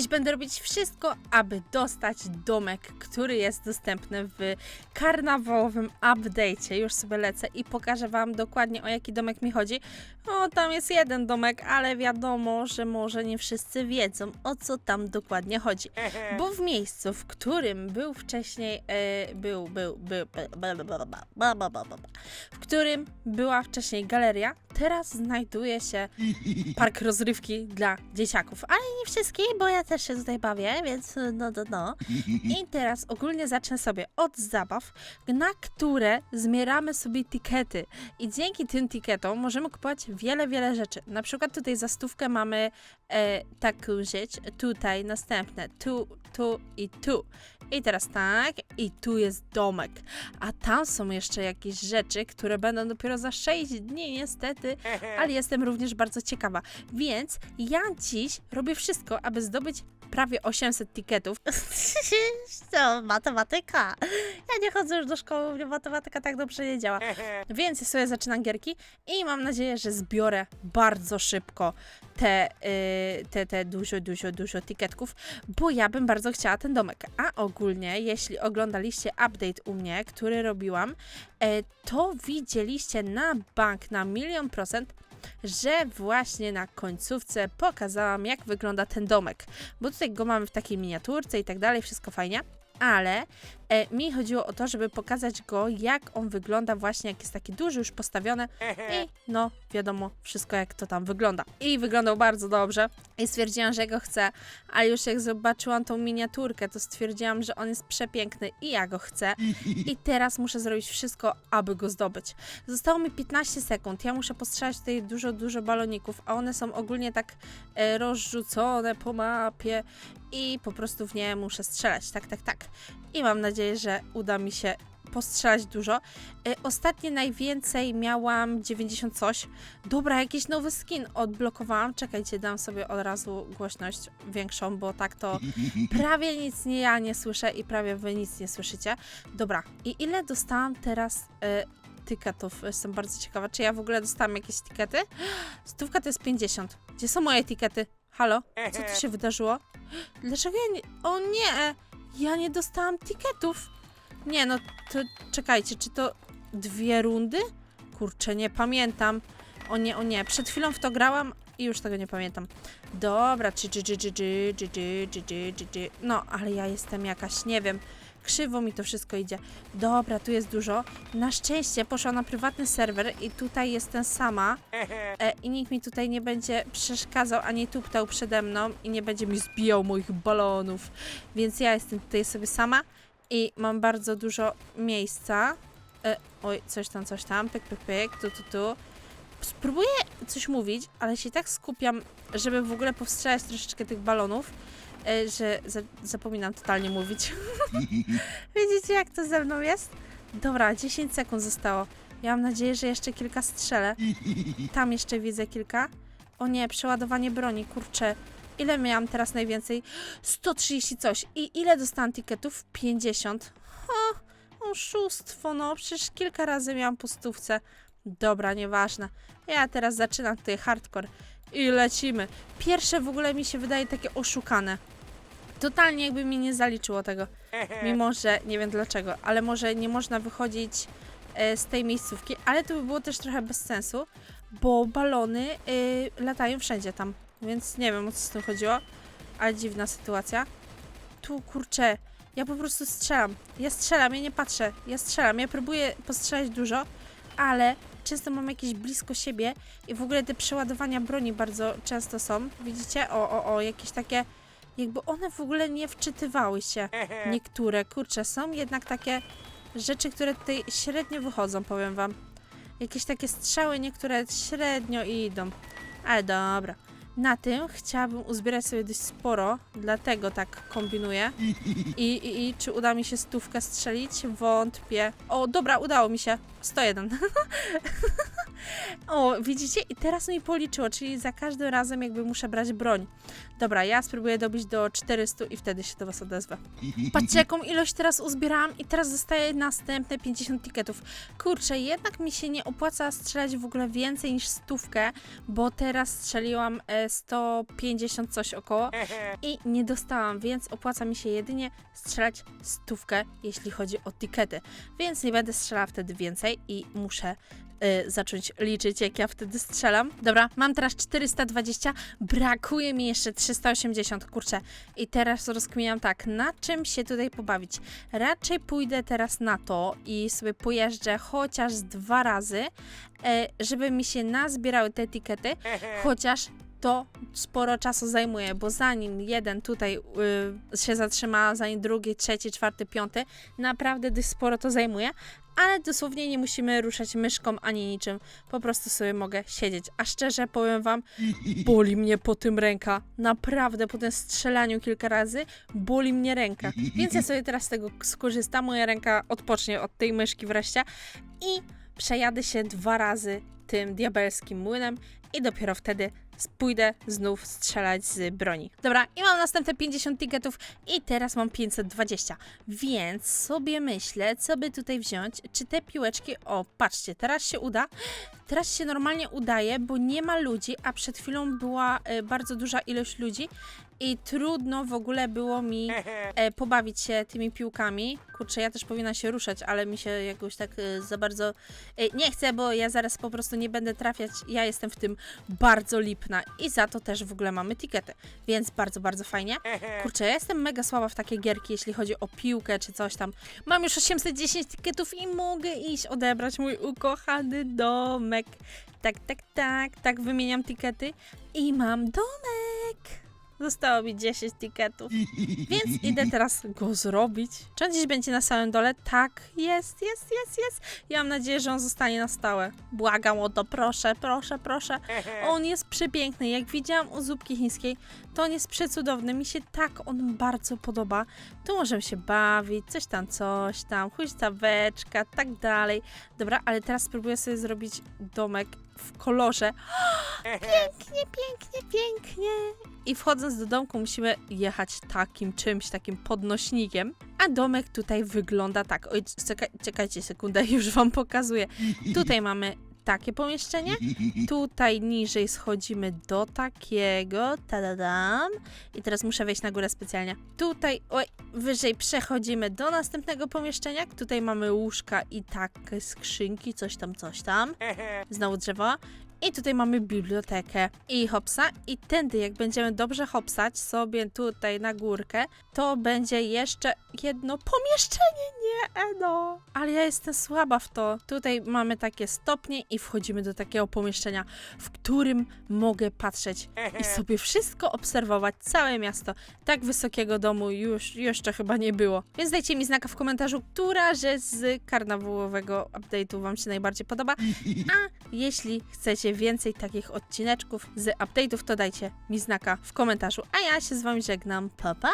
Dziś będę robić wszystko, aby dostać domek, który jest dostępny w karnawałowym update'cie. Już sobie lecę i pokażę Wam dokładnie o jaki domek mi chodzi. O, tam jest jeden domek, ale wiadomo, że może nie wszyscy wiedzą o co tam dokładnie chodzi. Bo w miejscu, w którym był wcześniej, był, był, był, w którym była wcześniej galeria, teraz znajduje się park rozrywki dla dzieciaków. Ale nie wszystkich, bo ja też się tutaj bawię, więc no, no, no. I teraz ogólnie zacznę sobie od zabaw, na które zbieramy sobie tikety. I dzięki tym tiketom możemy kupować wiele, wiele rzeczy. Na przykład tutaj za stówkę mamy e, taką rzecz, tutaj następne, tu, tu i tu. I teraz tak, i tu jest domek. A tam są jeszcze jakieś rzeczy, które będą dopiero za 6 dni, niestety, ale jestem również bardzo ciekawa. Więc ja dziś robię wszystko, aby zdobyć prawie 800 tiketów. to matematyka. Ja nie chodzę już do szkoły, mnie matematyka tak dobrze nie działa. Więc ja sobie zaczynam gierki i mam nadzieję, że zbiorę bardzo szybko te, y, te, te dużo, dużo, dużo tiketków, bo ja bym bardzo chciała ten domek. A ogólnie, jeśli oglądaliście update u mnie, który robiłam, e, to widzieliście na bank na milion procent, że właśnie na końcówce pokazałam, jak wygląda ten domek. Bo tutaj go mamy w takiej miniaturce i tak dalej, wszystko fajnie. Ale e, mi chodziło o to, żeby pokazać go, jak on wygląda właśnie, jak jest taki duży, już postawiony i no, wiadomo, wszystko jak to tam wygląda. I wyglądał bardzo dobrze i stwierdziłam, że go chcę, ale już jak zobaczyłam tą miniaturkę, to stwierdziłam, że on jest przepiękny i ja go chcę. I teraz muszę zrobić wszystko, aby go zdobyć. Zostało mi 15 sekund. Ja muszę postrzelać tutaj dużo, dużo baloników, a one są ogólnie tak e, rozrzucone po mapie i po prostu w nie muszę strzelać. Tak, tak, tak. I mam nadzieję, że uda mi się postrzelać dużo. E, ostatnie najwięcej miałam 90 coś. Dobra, jakiś nowy skin odblokowałam. Czekajcie, dam sobie od razu głośność większą, bo tak to prawie nic nie ja nie słyszę i prawie wy nic nie słyszycie. Dobra, i ile dostałam teraz tiketów? Jestem bardzo ciekawa, czy ja w ogóle dostałam jakieś tikety? Stówka to jest 50. Gdzie są moje tikety? Halo? Co tu się wydarzyło? Dlaczego ja nie... O nie! Ja nie dostałam tiketów. Nie, no to czekajcie, czy to dwie rundy? Kurczę, nie pamiętam. O nie, o nie, przed chwilą w to grałam i już tego nie pamiętam. Dobra, czy, czy, czy, czy, czy, czy, czy, czy, czy, czy, czy. No, ale ja jestem jakaś, nie wiem. Krzywo mi to wszystko idzie. Dobra, tu jest dużo. Na szczęście poszłam na prywatny serwer i tutaj jestem sama. E, I nikt mi tutaj nie będzie przeszkadzał ani tuptał przede mną i nie będzie mi zbijał moich balonów. Więc ja jestem tutaj sobie sama i mam bardzo dużo miejsca. E, oj, coś tam, coś tam, pyk, pyk, pyk, tu, tu, tu. Spróbuję coś mówić, ale się tak skupiam, żeby w ogóle powstrzymać troszeczkę tych balonów, że za zapominam totalnie mówić. Widzicie, jak to ze mną jest? Dobra, 10 sekund zostało. Ja mam nadzieję, że jeszcze kilka strzelę. Tam jeszcze widzę kilka. O nie, przeładowanie broni, kurczę. Ile miałam teraz najwięcej? 130 coś. I ile dostałam tiketów? 50. Ha, oszustwo, no. Przecież kilka razy miałam pustówce. Dobra, nieważne. Ja teraz zaczynam tutaj hardcore. I lecimy. Pierwsze w ogóle mi się wydaje takie oszukane. Totalnie jakby mi nie zaliczyło tego. Mimo, że nie wiem dlaczego, ale może nie można wychodzić e, z tej miejscówki, ale to by było też trochę bez sensu, bo balony y, latają wszędzie tam, więc nie wiem o co z tym chodziło, ale dziwna sytuacja. Tu kurczę, ja po prostu strzelam. Ja strzelam, ja nie patrzę. Ja strzelam, ja próbuję postrzelać dużo, ale często mam jakieś blisko siebie i w ogóle te przeładowania broni bardzo często są. Widzicie? O, o, o, jakieś takie jakby one w ogóle nie wczytywały się. Niektóre, kurczę, są jednak takie rzeczy, które tutaj średnio wychodzą, powiem wam. Jakieś takie strzały, niektóre średnio idą. Ale dobra. Na tym chciałabym uzbierać sobie dość sporo, dlatego tak kombinuję. I, i, I czy uda mi się stówkę strzelić? Wątpię. O, dobra, udało mi się. 101. O, widzicie? I teraz mi policzyło, czyli za każdym razem jakby muszę brać broń. Dobra, ja spróbuję dobić do 400 i wtedy się do was odezwę. Patrzcie, jaką ilość teraz uzbierałam i teraz dostaję następne 50 tiketów. Kurczę, jednak mi się nie opłaca strzelać w ogóle więcej niż stówkę, bo teraz strzeliłam e, 150 coś około i nie dostałam, więc opłaca mi się jedynie strzelać stówkę, jeśli chodzi o tikety. Więc nie będę strzelała wtedy więcej i muszę y, zacząć liczyć, jak ja wtedy strzelam. Dobra, mam teraz 420, brakuje mi jeszcze 380, kurczę. I teraz rozkminiam tak, na czym się tutaj pobawić? Raczej pójdę teraz na to i sobie pojeżdżę chociaż dwa razy, e, żeby mi się nazbierały te etykiety, chociaż to sporo czasu zajmuje, bo zanim jeden tutaj y, się zatrzyma, zanim drugi, trzeci, czwarty, piąty, naprawdę dość sporo to zajmuje, ale dosłownie nie musimy ruszać myszką ani niczym, po prostu sobie mogę siedzieć. A szczerze powiem wam, boli mnie po tym ręka, naprawdę po tym strzelaniu kilka razy boli mnie ręka, więc ja sobie teraz z tego skorzystam, moja ręka odpocznie od tej myszki wreszcie i przejadę się dwa razy tym diabelskim młynem i dopiero wtedy pójdę znów strzelać z broni. Dobra, i mam następne 50 ticketów i teraz mam 520, więc sobie myślę, co by tutaj wziąć, czy te piłeczki, o patrzcie, teraz się uda, teraz się normalnie udaje, bo nie ma ludzi, a przed chwilą była e, bardzo duża ilość ludzi i trudno w ogóle było mi e, pobawić się tymi piłkami. Kurczę, ja też powinna się ruszać, ale mi się jakoś tak e, za bardzo nie chcę, bo ja zaraz po prostu nie będę trafiać. Ja jestem w tym bardzo lipna i za to też w ogóle mamy tikety, więc bardzo, bardzo fajnie. Kurczę, ja jestem mega słaba w takie gierki, jeśli chodzi o piłkę czy coś tam. Mam już 810 tiketów i mogę iść odebrać mój ukochany domek. Tak, tak, tak, tak wymieniam tikety i mam domek. Zostało mi 10 tiketów. Więc idę teraz go zrobić. Czy on gdzieś będzie na samym dole? Tak, jest, jest, jest, jest. Ja mam nadzieję, że on zostanie na stałe. Błagam o to, proszę, proszę, proszę. On jest przepiękny. Jak widziałam u zupki chińskiej, to on jest przecudowny. Mi się tak on bardzo podoba. Tu możemy się bawić, coś tam, coś tam, huśtaweczka, tak dalej. Dobra, ale teraz spróbuję sobie zrobić domek w kolorze. Pięknie, pięknie, pięknie. I wchodząc do domku musimy jechać takim czymś, takim podnośnikiem. A domek tutaj wygląda tak. Oj, czekaj, czekajcie sekundę, już wam pokazuję. Tutaj mamy takie pomieszczenie. Tutaj niżej schodzimy do takiego. Tadadam. I teraz muszę wejść na górę specjalnie. Tutaj, oj, wyżej przechodzimy do następnego pomieszczenia. Tutaj mamy łóżka i takie skrzynki, coś tam, coś tam. Znowu drzewo. I tutaj mamy bibliotekę i hopsa. I tędy, jak będziemy dobrze hopsać sobie tutaj na górkę, to będzie jeszcze jedno pomieszczenie. Nie, Eno. Ale ja jestem słaba w to. Tutaj mamy takie stopnie i wchodzimy do takiego pomieszczenia, w którym mogę patrzeć i sobie wszystko obserwować, całe miasto. Tak wysokiego domu już jeszcze chyba nie było. Więc dajcie mi znaka w komentarzu, która rzecz z karnawałowego update'u wam się najbardziej podoba. A jeśli chcecie więcej takich odcineczków z update'ów, to dajcie mi znaka w komentarzu. A ja się z wami żegnam. Pa, pa!